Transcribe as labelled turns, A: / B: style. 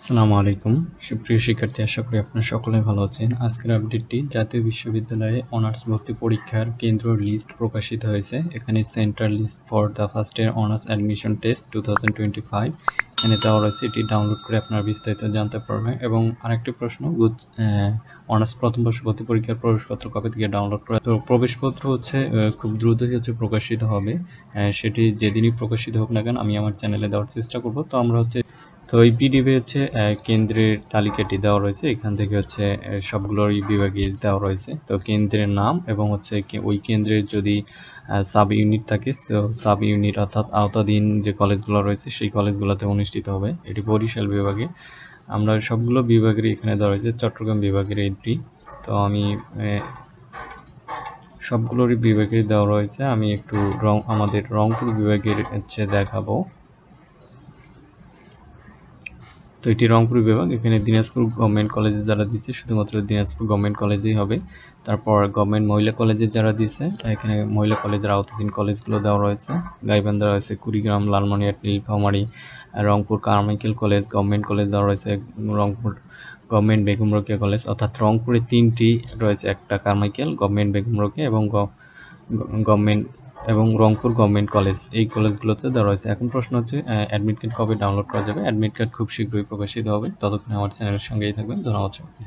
A: আসসালামু আলাইকুম। সুপ্রিয় শিক্ষার্থী, আশা করি আপনারা সকলে ভালো আছেন। আজকের আপডেটটি জাতীয় বিশ্ববিদ্যালয়ে অনার্স ভর্তি পরীক্ষার কেন্দ্র লিস্ট প্রকাশিত হয়েছে। এখানে central list for the first year honours admission test two এখানে দেওয়া রয়েছে এটি ডাউনলোড করে আপনারা বিস্তারিত জানতে পারবেন। এবং আরেকটি প্রশ্ন অনার্স প্রথম বর্ষ ভর্তি পরীক্ষার প্রবেশপত্র কবে থেকে ডাউনলোড করা তো প্রবেশপত্র হচ্ছে খুব দ্রুতই হচ্ছে প্রকাশিত হবে। সেটি যেদিনই প্রকাশিত হোক না কেন, আমি আমার চ্যানেলে দেওয়ার চেষ্টা করব। তো আমরা হচ্ছে তো এই পিডিএফে হচ্ছে কেন্দ্রের তালিকাটি দেওয়া রয়েছে। এখান থেকে হচ্ছে সবগুলোরই বিভাগে দেওয়া রয়েছে। তো কেন্দ্রের নাম এবং হচ্ছে ওই কেন্দ্রের যদি সাব ইউনিট থাকে, তো সাব ইউনিট অর্থাৎ আওতাধীন যে কলেজগুলো রয়েছে, সেই কলেজগুলোতে অনুষ্ঠিত হবে। এটি বরিশাল বিভাগে। আমরা সবগুলো বিভাগেরই এখানে দেওয়া রয়েছে। চট্টগ্রাম বিভাগের এটি তো আমি সবগুলোরই বিভাগে দেওয়া রয়েছে। আমি একটু রং আমাদের রংপুর বিভাগের হচ্ছে দেখাবো। তো এটি রংপুর বিভাগ। এখানে দিনাজপুর গভর্নমেন্ট কলেজে যারা দিচ্ছে, শুধুমাত্র দিনাজপুর গভর্নমেন্ট কলেজেই হবে। তারপর গভর্নমেন্ট মহিলা কলেজে যারা দিচ্ছে এখানে মহিলা কলেজের আওতাধীন কলেজগুলো দেওয়া রয়েছে। গাইবান্ধা রয়েছে Kurigram, Lalmonirhat, Nilphamari, Rangpur Carmichael college government college দেওয়া রয়েছে, রংপুর গভর্নমেন্ট বেগম রোকেয়া কলেজ অর্থাৎ রংপুরে তিনটি রয়েছে, একটা কারমাইকেল গভর্নমেন্ট বেগম রোকেয়া এবং গভর্নমেন্ট এবং রংপুর গভর্নমেন্ট কলেজ, এই কলেজগুলোতে দেওয়া রয়েছে। এখন প্রশ্ন হচ্ছে অ্যাডমিট কার্ড কবে ডাউনলোড করা যাবে? অ্যাডমিট কার্ড খুব শীঘ্রই প্রকাশিত হবে। ততক্ষণে আমার চ্যানেলের সঙ্গেই থাকবেন। ধন্যবাদ সবাইকে।